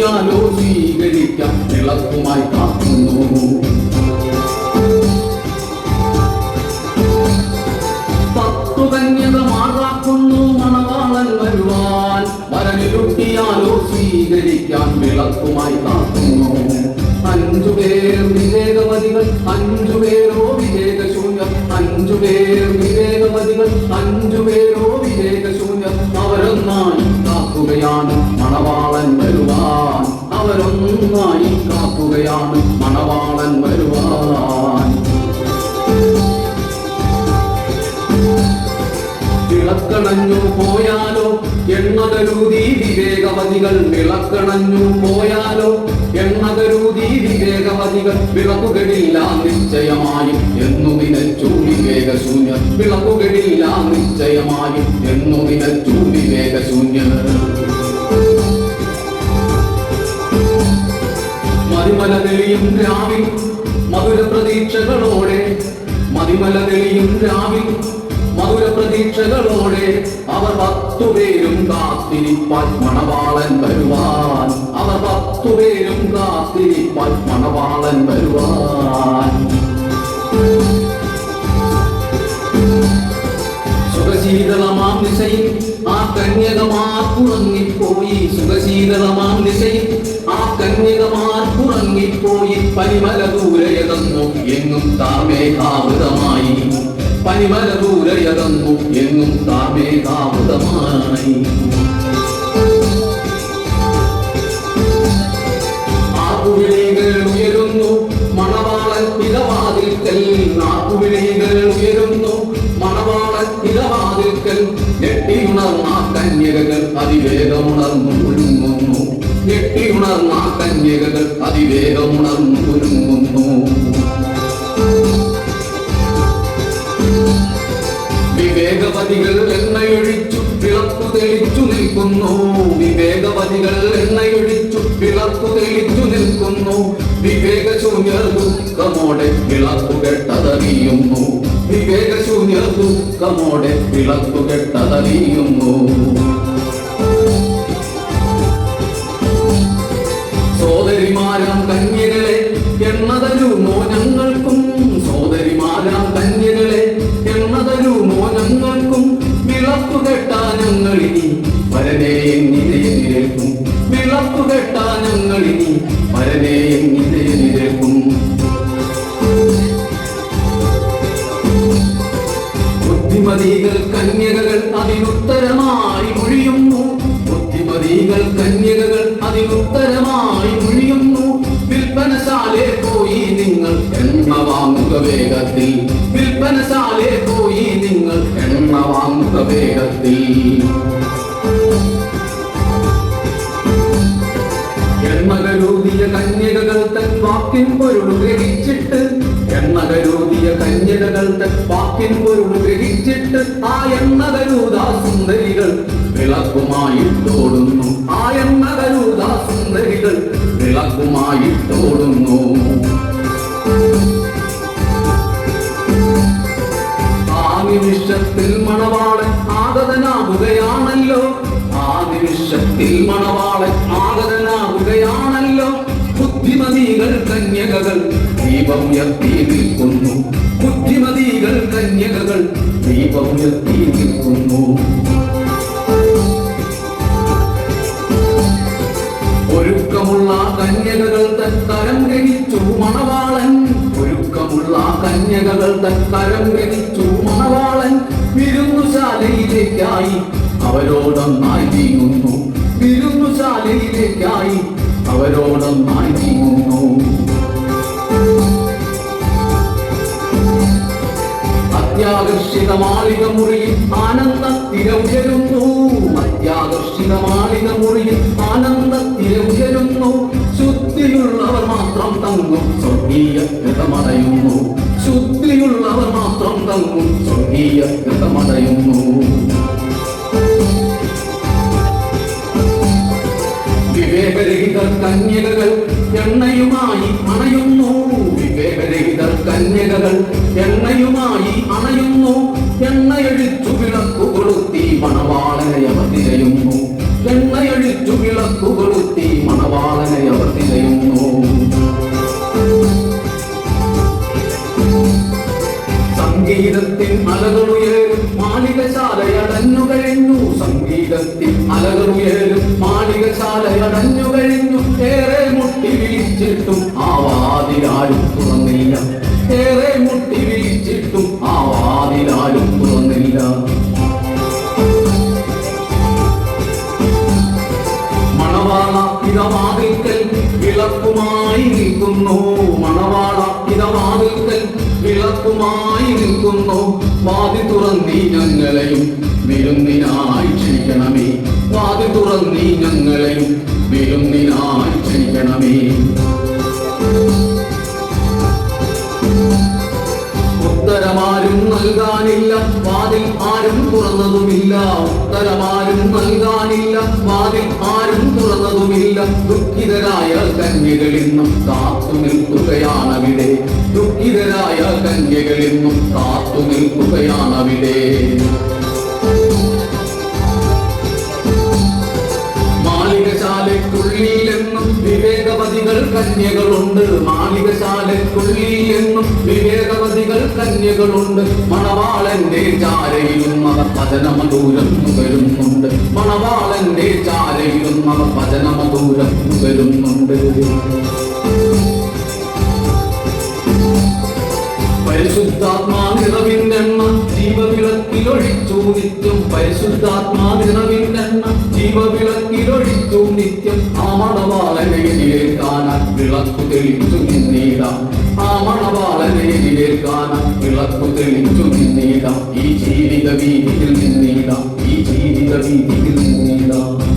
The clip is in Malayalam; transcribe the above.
നീയാലോ സ്വീകരിക്കാം വിളക്കുമായി കാക്കുന്നു പത്തുകന്യത മാറാക്കുന്നു മണവാളൻ വരുവാൻ. വരവിലുട്ടിയാലോ സ്വീകരിക്കാൻ വിളക്കുമായി കാക്കുന്നു അഞ്ചുപേർ വിവേകവതികൾ അഞ്ചുപേരോ വിവേകശൂന്യം അഞ്ചുപേർ വിവേകവതികൾ അഞ്ചുപേരോ വിളക്കണഞ്ഞു പോയാലോ എണ്ണതരൂതി വിവേകവതികൾ വിളക്കണഞ്ഞു പോയാലോ എണ്ണതരൂതി വിവേകവതികൾ വിളക്കുകളില്ല നിശ്ചയമായും എന്നു നിനച്ചു വിവേകശൂന്യർ. വിളക്കുകളില്ല നിശ്ചയമായും എന്നു നിനച്ചു വിവേകശൂന്യർ. മതിമല തെളിയും രാവിൽ മധുര പ്രതീക്ഷകളോടെ മതിമല തെളിയും രാവിൽ മധുര പ്രതീക്ഷകളോടെ അവർ പത്തുപേരും കാത്തിരിപ്പാൽ മണവാളൻ വരുവാൻ അവർ പത്തുപേരും കാത്തിരിപ്പാൽ മണവാളൻ വരുവാൻ സുഖശീതളമാം ദിശയിൽ ആ കന്യകമാർ കുറങ്ങിപ്പോയി സുഖശീതളമാം ദിശയിൽ ആ കന്യകമാർ കുറങ്ങിപ്പോയി പനിമല ദൂരയതന്നു എങ്ങും താമേകാവൃതമായി പനിമല എന്നും താമേ താമേകാവൃതമായി ആക്കുവിളികൾ ഉയരുന്നു മണവാളൻ പിതവാതിൽക്കൽ. നാക്കുവിളികൾ ഉയരുന്നു മണവാളൻ പിതവാതിൽക്കൽ. ഞെട്ടിയുണർന്ന കന്യകകൾ അതിവേഗമുണർന്നു ഒരുങ്ങുന്നു ഞെട്ടിയുണർന്ന കന്യകകൾ അതിവേഗമുണർന്നു ഒരുങ്ങുന്നു വിവേകശൂന്യർ കമോടെ വിളക്കു കെട്ടതറിയുന്നു വിവേകശൂന്യർ കമോടെ വിളക്കു കെട്ടതറിയുന്നു സോദരിമാരാം കന്യകളെ എണ്ണതരുമോ ഞങ്ങൾക്കും സോദരിമാരാം കന്യകളെ എണ്ണതരുമോ ഞങ്ങൾക്കും വിളക്കു കെട്ടാ ഞങ്ങളിനി വരനെ എങ്ങിനെ വിളക്കു കെട്ടാ ഞങ്ങളിനി വരനെ എങ്ങിനെ ബുദ്ധിമതികൾ കന്യകകൾ അതിനുത്തരമായി മുഴിയുന്നു. ബുദ്ധിമതികൾ കന്യകകൾ അതിനുത്തരമായി മുഴിയുന്നു. വിൽപ്പനശാലെ പോയി നിങ്ങൾ എണ്ണ വാങ്ങുക വേഗത്തിൽ. വിൽപ്പനശാലെ പോയി നിങ്ങൾ എണ്ണ വാങ്ങുക വേഗത്തിൽ. എണ്ണകരൂതിയ കന്യകകൾ തൻ വാക്കിൻ പൊരുൾ ഗ്രഹിച്ചിട്ട് എണ്ണകരൂതിയ കന്യകകൾ തൻ വാക്കിൻ പൊരുൾ ഗ്രഹിച്ചിട്ട് ആ എണ്ണകരൂതാ സുന്ദരികൾ വിളക്കുമായി തോടുന്നു ആ എണ്ണകരൂതാ സുന്ദരികൾ വിളക്കുമായിട്ടോടുന്നു. ആ നിമിഷത്തിൽ മണവാളൻ ആഗതനാകുകയാണല്ലോ ആ നിമിഷത്തിൽ മണവാളൻ ആഗതനാകുകയാണല്ലോ ബുദ്ധിമതികൾ കന്യകകൾ നിൽക്കുന്നു ബുദ്ധിമതികൾ കന്യകകൾ ദീപം ഉയർത്തി നിൽക്കുന്നു ഒരുക്കമുള്ള കന്യകകൾ തൻ കരം മണവാളൻ. ഒരുക്കമുള്ള കന്യകകൾ തൻ കരം ഗ്രഹിച്ചു മണവാളൻ. വിരുന്നുശാലയിലേക്കായി അവരോടൊന്നായി നീങ്ങുന്നു. വിരുന്നുശാലയിലേക്കായി അവരോടൊന്നായി നീങ്ങുന്നു. അത്യാകർഷിക മാളിക മുറിയിൽ ആനന്ദ ഉയരുന്നു അത്യാകർഷിത മാളിക മുറിയിൽ ആനന്ദത്തിര ഉയരുന്നു ശുദ്ധിയുള്ളവർ മാത്രം തങ്ങും സ്വർഗീയ കൃതമടയുന്നു ശുദ്ധിയുള്ളവർ മാത്രം തങ്ങും സ്വർഗീയ കൃതമടയുന്നു വിവേകരഹിതർ കന്യകകൾ എണ്ണയുമായി അണയുന്നു. വിവേകരഹിതർ കന്യകകൾ സംഗീതത്തിൻ അലകളുയരും മാളികശാലയടഞ്ഞു കഴിഞ്ഞു സംഗീതത്തിൽ അലകളുയരും മാളികശാലയടഞ്ഞു കഴിഞ്ഞു ഏറെ മുട്ടി വിളിച്ചിട്ടും ആ തുറന്നില്ല. ഏറെ മുട്ടി വിളിച്ചിട്ടും ആ തുറന്നില്ല. മണവാള ഇതവാതിൽക്കൽ വിളക്കുമായി നിൽക്കുന്നു മണവാള ഇതവാതിൽക്കൽ വിളക്കുമായി നിൽക്കുന്നു. വാതി തുറന്നീ ഞങ്ങളെയും വിരുന്നിനായി ക്ഷണിക്കണമേ. വാതി തുറന്നീ ഞങ്ങളെയും വിരുന്നിനായി ക്ഷണിക്കണമേ. നൽകാനില്ല വാതിൽ ആരും തുറന്നതുമില്ല. ഉത്തരമാരും നൽകാനില്ല വാതിൽ ആരും തുറന്നതുമില്ല. ദുഃഖിതരായ കന്യകളിന്നും കാത്തു നിൽക്കുകയാണവിടെ ദുഃഖിതരായ കന്യകളിന്നും കാത്തു നിൽക്കുകയാണവിടെ കന്യകളുണ്ട്. മാളികശാലയ്ക്കുള്ളിലെന്നും വിവേകവതികൾ കന്യകളുണ്ട്. മണവാളന്റെ ചാരയിലും അവ പതനമദൂരം നുകരുന്നുണ്ട് മണവാളന്റെ ചാരയിലും അവ പതനമദൂരം നുകരുന്നുണ്ട് പരിശുദ്ധാത്മാ എണ്ണ ജീവവിളക്കിലൊഴിച്ചു നിത്യം. ജീവവിളക്കിലൊഴിച്ചു ഈ ജീവിത വീതിയിൽ നിന്നീടാം ഈ ജീവിത വീതിയിൽ നിന്നീടാം